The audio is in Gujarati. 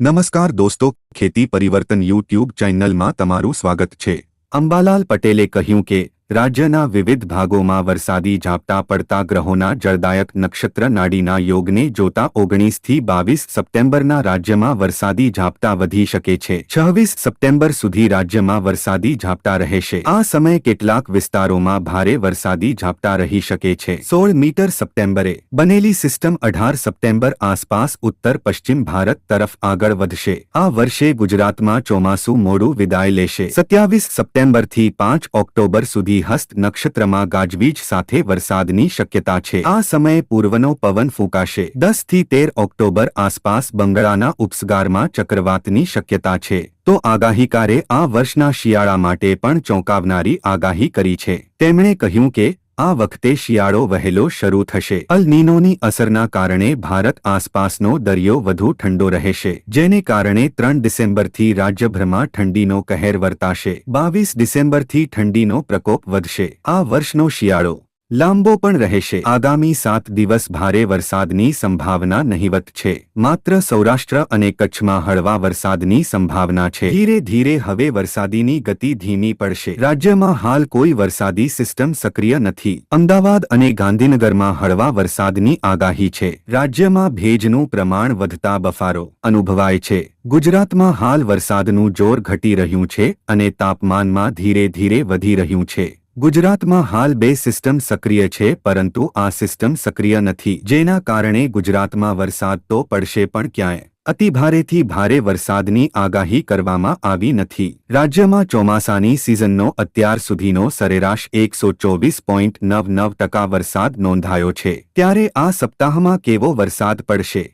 નમસ્કાર દોસ્તો ખેતી પરિવર્તન યુટ્યુબ ચેનલમાં તમારું સ્વાગત છે. અંબાલાલ પટેલે કહ્યું કે રાજ્યના વિવિધ ભાગોમાં વરસાદી ઝાપટા પડતા ગ્રહોના જળદાયક નક્ષત્ર નાડીના યોગને જોતા ઓગણીસથી બાવીસ સપ્ટેમ્બરના રાજ્યમાં વરસાદી ઝાપટા વધી શકે છે. છવ્વીસ સપ્ટેમ્બર સુધી રાજ્યમાં વરસાદી ઝાપટા રહેશે. આ સમયે કેટલાક વિસ્તારોમાં ભારે વરસાદી ઝાપટા રહી શકે છે. સોળ મીટર સપ્ટેમ્બરે બનેલી સિસ્ટમ અઢાર સપ્ટેમ્બર આસપાસ ઉત્તર પશ્ચિમ ભારત તરફ આગળ વધશે. આ વર્ષે ગુજરાતમાં ચોમાસું મોડું વિદાય લેશે. સત્યાવીસ સપ્ટેમ્બરથી પાંચ ઓક્ટોબર સુધી હસ્ત નક્ષત્રમાં ગાજવીજ સાથે વરસાદની શક્યતા છે. આ સમયે પૂર્વનો પવન ફૂંકાશે. દસથી તેર ઓક્ટોબર આસપાસ બંગાળાના ઉપસગારમાં ચક્રવાતની શક્યતા છે. તો આગાહીકારે આ વર્ષના શિયાળા માટે પણ ચોંકાવનારી આગાહી કરી છે. તેમણે કહ્યું કે આ વખતે શિયાળો વહેલો શરૂ થશે. અલનીનોની અસરના કારણે ભારત આસપાસનો દરિયો વધુ ઠંડો રહેશે, જેને કારણે ત્રણ ડિસેમ્બરથી રાજ્યભરમાં ઠંડીનો કહેર વર્તાશે. બાવીસ ડિસેમ્બરથી ઠંડીનો પ્રકોપ વધશે. આ વર્ષનો શિયાળો લાંબો પણ રહેશે આગામી સાત દિવસ ભારે વરસાદની સંભાવના નહીવત છે. માત્ર સૌરાષ્ટ્ર અને કચ્છમાં હળવા વરસાદની સંભાવના છે. ધીરે ધીરે હવે વરસાદીની ગતિ ધીમી પડશે. રાજ્યમાં હાલ કોઈ વરસાદી સિસ્ટમ સક્રિય નથી. અમદાવાદ અને ગાંધીનગરમાં હળવા વરસાદની આગાહી છે. રાજ્યમાં ભેજનું પ્રમાણ વધતા બફારો અનુભવાય છે. ગુજરાતમાં હાલ વરસાદનું જોર ઘટી રહ્યું છે અને તાપમાનમાં ધીરે ધીરે વધી રહ્યું છે. ગુજરાતમાં હાલ બે સિસ્ટમ સક્રિય છે, પરંતુ આ સિસ્ટમ સક્રિય નથી. જેના કારણે ગુજરાતમાં વરસાદ તો પડશે પણ ક્યાંય. અતિભારેથી ભારે વરસાદની આગાહી કરવામાં આવી નથી. રાજ્યમાં ચોમાસાની સિઝનનો અત્યાર સુધીનો સરેરાશ એકસો ચોવીસ પોઈન્ટ નવ નવ ટકા વરસાદ નોંધાયો છે. ત્યારે આ સપ્તાહમાં કેવો વરસાદ પડશે?